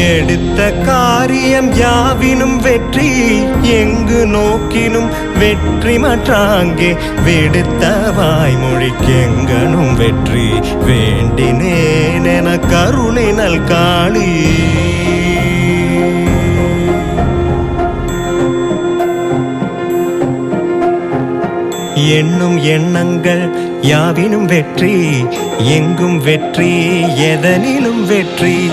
எடுத்த காரியம் யாவினும் வெற்றி. எங்கு நோக்கினும் வெற்றி மற்றாங்கே. விடுத்த வாய்மொழிக்கெங்கனும் வெற்றி. வேண்டினேன் என நல் காளி எண்ணும் எண்ணங்கள் யாவினும் வெற்றி. எங்கும் வெற்றி எதனிலும் வெற்றி.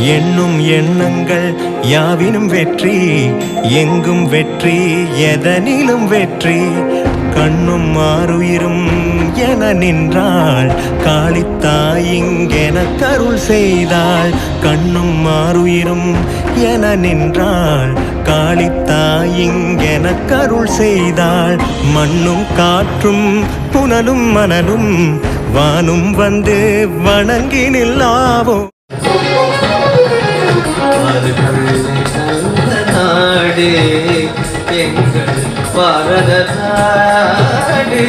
எண்ணும் எண்ணங்கள் யாவினும் வெற்றி எங்கும் வெற்றி எதனிலும் வெற்றி. கண்ணும் மாறுயிரும் என நின்றாள் காளித்தாயிங்கென கருள் செய்தாள். கண்ணும் மாறுயிரும் என நின்றாள் காளித்தாயிங்கென கருள் செய்தாள். மண்ணும் காற்றும் புனலும் மணலும் வானும் வந்து வணங்கி நில்லாவோ நாடு எங்கள் பாரத நாடு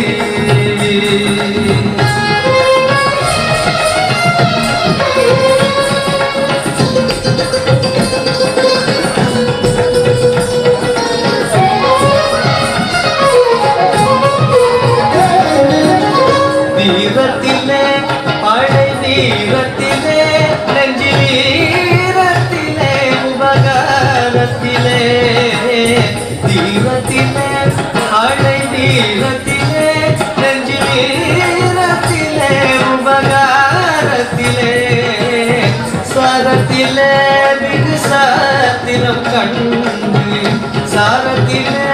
கண்டு சாரத்திலே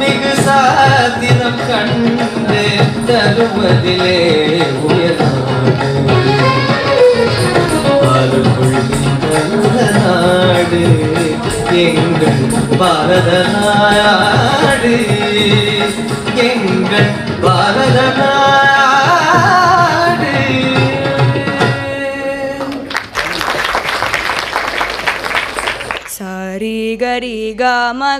மிகு சாத்திரம் கண்டு தருவதிலே உயர்நாடு நாடு எங்கள் பாரத நாடு எங்கள் பாரத நாடு கரி கம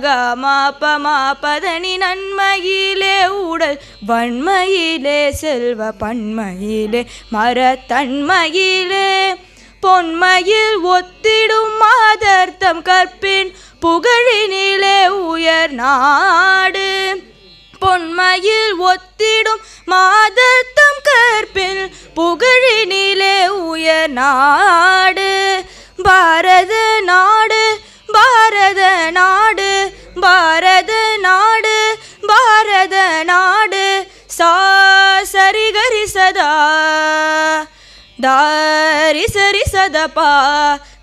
நன்மையிலே உடல் வன்மையிலே செல்வ பன்மையிலே மரத்தன்மையிலே. பொன்மையில் ஒத்திடும் மாதர்த்தம் கற்பின் புகழினிலே உயர் நாடு. பொன்மையில் ஒத்திடும் மாதர்த்தம் கற்பின் புகழினிலே உயர் நாடு. பாரத நாடு பாரத நாடு பாரத நாடு பாரத நாடு சா சரி கரி சதா தாரி சரி சத பா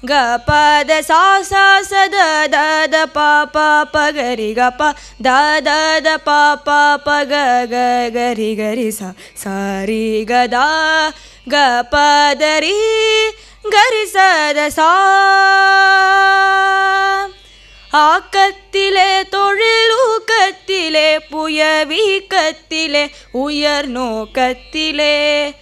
க பத சா சா சத த த பா பா ப கரி க ப த த த பா பா ப க க கரி கரி சா சாரி க த க ப த ரி கரிசரசா. ஆக்கத்திலே தொழில் ஊக்கத்திலே புயவீக்கத்திலே உயர் நோக்கத்திலே.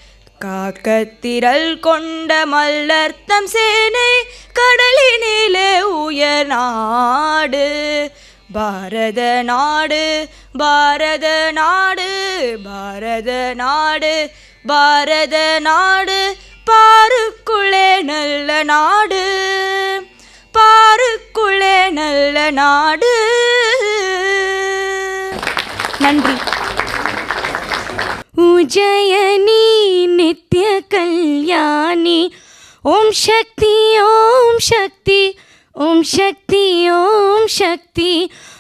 காக்கத்திரல் கொண்ட மல்லர்த்தம் சேனை கடலினிலே உயர் நாடு. பாரத நாடு பாரத நாடு பாரத நாடு பாரத நாடு பாருக்குள்ளே நல்ல நாடு பாருக்குள்ளே நல்ல நாடு. நன்றி. உஜயனி நித்ய கல்யாணி ஓம் சக்தி ஓம் சக்தி ஓம் சக்தி ஓம் சக்தி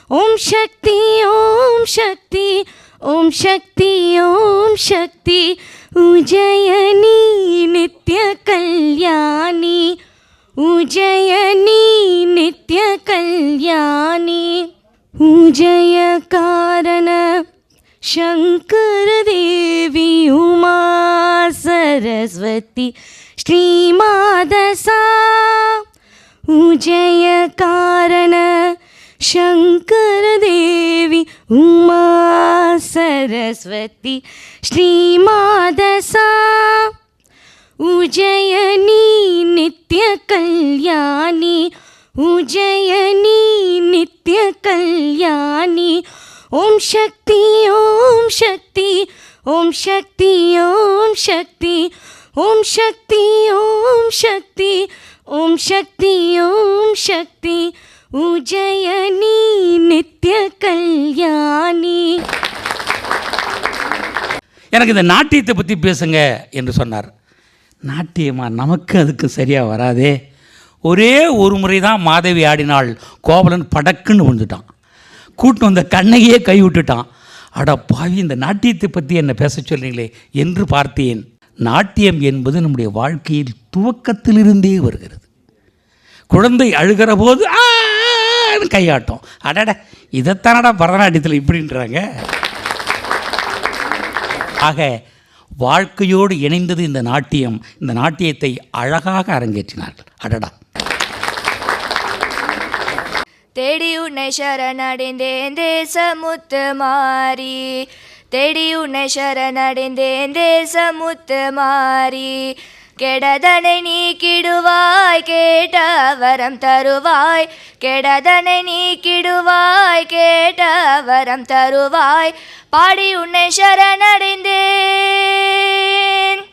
ஓம் சக்தி ஓம் சக்தி ஓம் சக்தி ஓம் சக்தி. उज्जयिनी नित्यकल्याणी उज्जयिनी नित्यकल्याणी उजयकारण शङ्करदेवी उमा सरस्वती श्रीमादसा। उजयकारण शङ्करदेवी उमा सरस्वती, श्रीमादसा, उजयिनी नित्यकल्याणी उजयिनी नित्यकल्याणी ॐ शक्ति ॐ शक्ति ॐ शक्ति ॐ शक्ति ॐ शक्ति ॐ शक्ति ॐ शक्ति ॐ शक्ति। உஜயனி நித்ய கல்யாணி. எனக்கு இந்த நாட்டியத்தை பற்றி பேசுங்க என்று சொன்னார். நாட்டியமா? நமக்கு அதுக்கு சரியாக வராதே. ஒரே ஒரு முறை தான் மாதவி ஆடினாள். கோவலன் படக்குன்னு வந்துட்டான் கூட்டின்னு வந்த கண்ணையே கைவிட்டுட்டான் விட்டுட்டான். பாவி இந்த நாட்டியத்தை பற்றி என்னை பேச சொல்கிறீங்களே என்று பார்த்தேன். நாட்டியம் என்பது நம்முடைய வாழ்க்கையில் துவக்கத்திலிருந்தே வருகிறது. குழந்தை அழுகிற போது ஆ! ஆன்னு கையாட்டும். அடட இதைத்தானடா பரதநாட்டியத்தில் இப்படின்றாங்க. ஆக வாழ்க்கையோடு இணைந்தது இந்த நாட்டியம். இந்த நாட்டியத்தை அழகாக அரங்கேற்றினார்கள். அடடா. தேடி உன்னை சரணடைந்தேன் தேசமுத்து மாறி. தேடி உன்னை சரணடைந்தேன் தேசமுத்து மாறி. கெடதனை நீக்கிடுவாய் கேட்ட வரம் தருவாய். கெடதனை நீக்கிடுவாய் கேட்ட வரம் தருவாய். பாடி உன்னை சரணடைந்தேன்.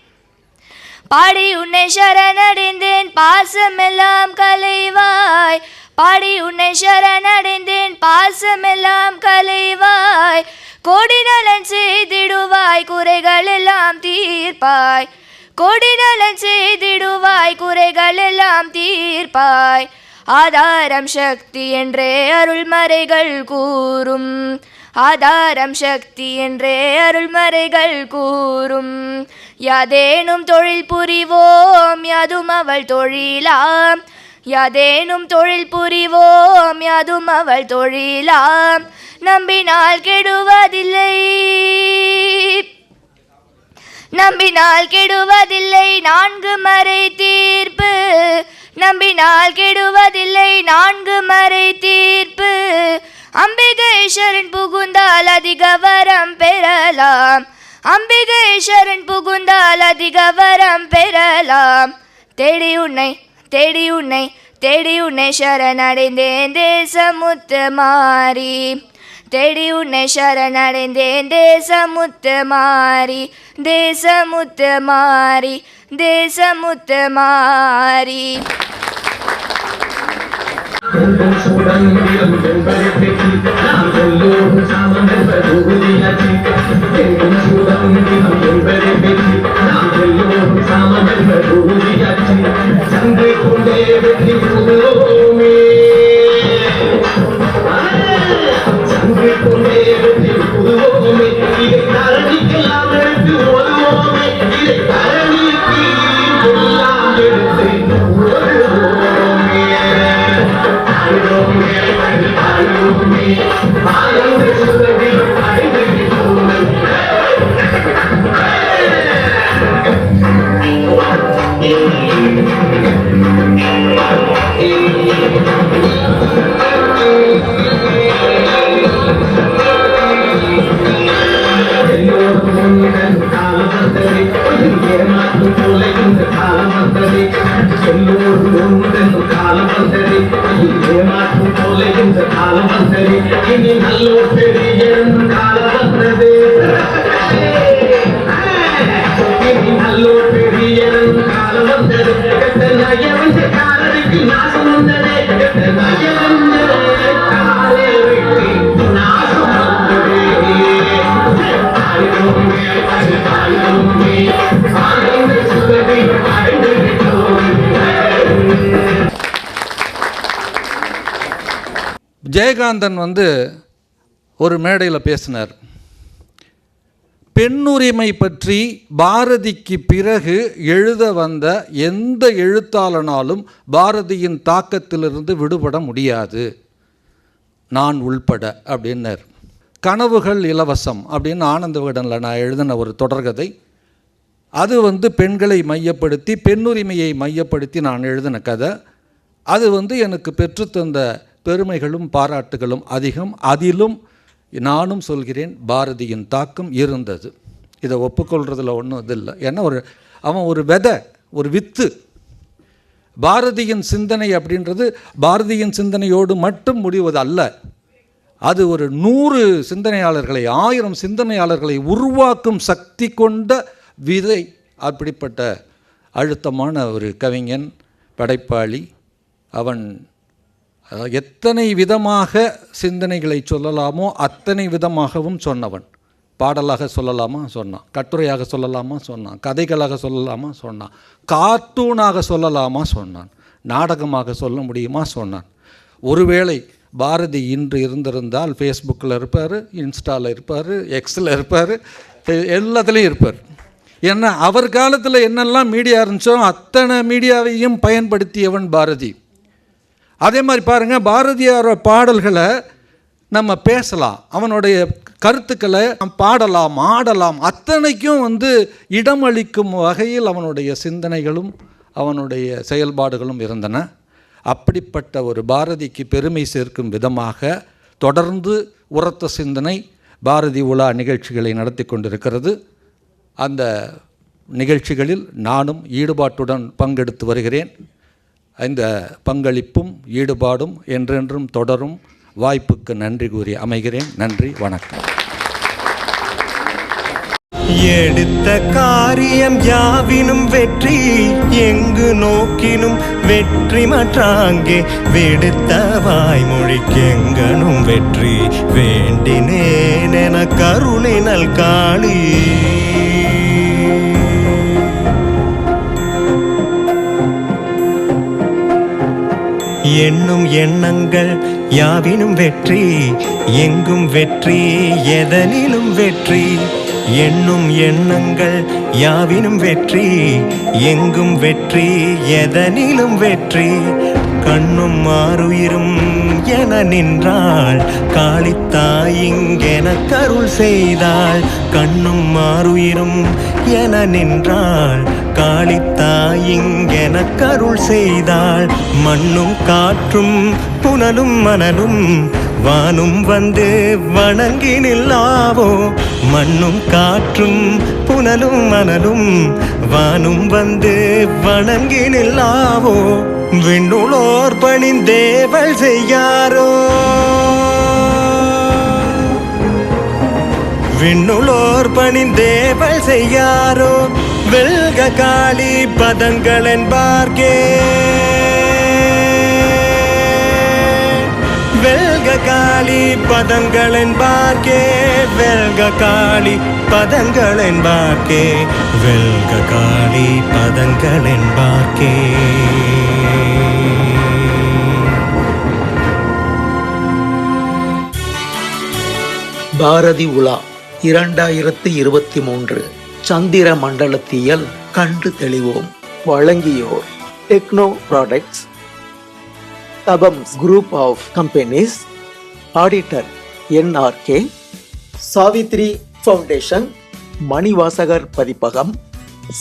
பாடி உன்னை சரணடைந்தேன் பாசமெல்லாம் கலைவாய் பாடி உன்னை சரணடைந்தேன் பாசமெல்லாம் கலைவாய் கோடி நலன் செய்திடுவாய் குறைகள் எல்லாம் தீர்ப்பாய். கோடி நலன் செய்திடுவாய் குறைகள் எல்லாம் தீர்ப்பாய். ஆதாரம் சக்தி என்றே அருள்மறைகள் கூறும். ஆதாரம் சக்தி என்றே அருள்மறைகள் கூறும். யாதேனும் தொழில் புரிவோம் யாதும் அவள் தொழிலாம். யாதேனும் தொழில் புரிவோம் யாதும் அவள் தொழிலாம். நம்பினால் கெடுவதில்லை. நம்பினால் கெடுவதில்லை நான்கு மறை தீர்ப்பு. நம்பினால் கெடுவதில்லை நான்கு மறை தீர்ப்பு. அம்பிகேஸ்வரன் புகுந்தால் அதிக வரம் பெறலாம். அம்பிகேஸ்வரன் புகுந்தால் அதிக வரம் பெறலாம். தேடி உன்னை தேடி உன்னை தேடி உன்னை சரணடைந்தேன் தேசமுத்து மாறி. தேடி உன்னை சரணடைந்தேன் தேசமுத்து மாறி தேசமுத்து மாறி தேசமுத்து மாறி சந்தை ஜெயகாந்தன் வந்து ஒரு மேடையில் பேசினார். பெண்ணுரிமை பற்றி பாரதிக்கு பிறகு எழுத வந்த எந்த எழுத்தாளனாலும் பாரதியின் தாக்கத்திலிருந்து விடுபட முடியாது. நான் உள்பட அப்படின்னார். கனவுகள் இலவசம் அப்படின்னு ஆனந்த விகடனில் நான் எழுதின ஒரு தொடர்கதை. அது வந்து பெண்களை மையப்படுத்தி பெண்ணுரிமையை மையப்படுத்தி நான் எழுதின கதை. அது வந்து எனக்கு பெற்றுத்தந்த பெருமைகளும் பாராட்டுகளும் அதிகம். அதிலும் நானும் சொல்கிறேன் பாரதியின் தாக்கம் இருந்தது. இதை ஒப்புக்கொள்றதுல ஒன்றும் இது இல்லை. ஏன்னா ஒரு அவன் ஒரு விதை ஒரு வித்து. பாரதியின் சிந்தனை அப்படின்றது பாரதியின் சிந்தனையோடு மட்டும் முடிவது அல்ல. அது ஒரு நூறு சிந்தனையாளர்களை ஆயிரம் சிந்தனையாளர்களை உருவாக்கும் சக்தி கொண்ட விதை. அப்படிப்பட்ட அழுத்தமான ஒரு கவிஞன் படைப்பாளி. அவன் எத்தனை விதமாக சிந்தனைகளை சொல்லலாமோ அத்தனை விதமாகவும் சொன்னவன். பாடலாக சொல்லலாமா? சொன்னான். கட்டுரையாக சொல்லலாமா? சொன்னான். கதைகளாக சொல்லலாமா? சொன்னான். கார்ட்டூனாக சொல்லலாமா? சொன்னான். நாடகமாக சொல்ல முடியுமா? சொன்னான். ஒருவேளை பாரதி இன்று இருந்திருந்தால் ஃபேஸ்புக்கில் இருப்பார் இன்ஸ்டாவில் இருப்பார் எக்ஸில் இருப்பார் எல்லாத்துலேயும் இருப்பார். ஏன்னா அவர் காலத்தில் என்னெல்லாம் மீடியா இருந்துச்சோ அத்தனை மீடியாவையும் பயன்படுத்தியவன் பாரதி. அதே மாதிரி பாருங்கள் பாரதியாரோட பாடல்களை நம்ம பேசலாம். அவனுடைய கருத்துக்களை பாடலாம் ஆடலாம். அத்தனைக்கும் வந்து இடமளிக்கும் வகையில் அவனுடைய சிந்தனைகளும் அவனுடைய செயல்பாடுகளும் இருந்தன. அப்படிப்பட்ட ஒரு பாரதிக்கு பெருமை சேர்க்கும் விதமாக தொடர்ந்து உரத்த சிந்தனை பாரதி உலா நிகழ்ச்சிகளை நடத்தி கொண்டிருக்கிறது. அந்த நிகழ்ச்சிகளில் நானும் ஈடுபாட்டுடன் பங்கெடுத்து வருகிறேன். இந்த பங்களிப்பும் ஈடுபாடும் என்றென்றும் தொடரும். வாய்ப்புக்கு நன்றி கூறி அமைகிறேன். நன்றி வணக்கம். எடுத்த காரியம் யாவினும் வெற்றி எங்கு நோக்கினும் வெற்றி மற்றாங்கே. விடுத்த வாய்மொழிக்கெங்கனும் வெற்றி வேண்டினேன் என கருணை நல் காளி எண்ணும் எண்ணங்கள் யாவினும் வெற்றி எங்கும் வெற்றி எதனிலும் வெற்றி. எண்ணும் எண்ணங்கள் யாவினும் வெற்றி எங்கும் வெற்றி எதனிலும் வெற்றி. கண்ணும் மாறுயிரும் என நின்றாள் காளித்தாயிங்கென கருள் செய்தாள். கண்ணும் மாறுயிரும் என நின்றாள் காளித்தாய் கருள் செய்தாள். மண்ணும் காற்றும் புனலும் மணலும் வானும் வந்து வணங்கி நில்லாவோ மண்ணும் காற்றும் புனலும் மணலும் வானும் வந்து வணங்கி நில்லாவோ விண்ணுளோர் பணிந்தேவள் செய்யாரோ. விண்ணுளோர் பணிந்தேவள் செய்யாரோ. வெல்க காளி பதங்கள் என்பார்கே வெல்க காளி பதங்கள் என்பார்கே வெல்க காளி பதங்கள் என்பார்க்கே வெல்க காளி பதங்கள் என்பார்க்கே பாரதி உலா இரண்டாயிரத்து இருபத்தி மூன்று. சந்திர மண்டலத்தியல் கண்டு தெளிவோம். வழங்கியோர் techno products தபம்ஸ் group of companies auditor N R K Savitri foundation Manivasagar பதிப்பகம்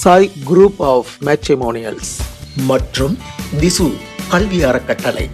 சாய் குரூப் ஆஃப் மேட்ரிமோனியல்ஸ் மற்றும் திசு கல்வி அறக்கட்டளை